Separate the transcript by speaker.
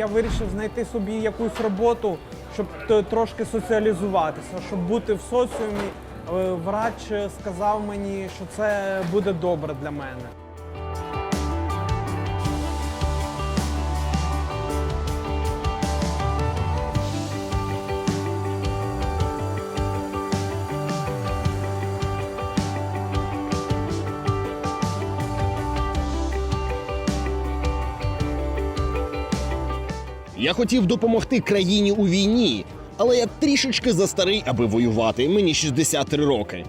Speaker 1: Я вирішив знайти собі якусь роботу, щоб трошки соціалізуватися, щоб бути в соціумі. Е, Врач сказав мені, що це буде добре для мене.
Speaker 2: Я хотів допомогти країні у війні, але я трішечки застарий, аби воювати. Мені 63 роки.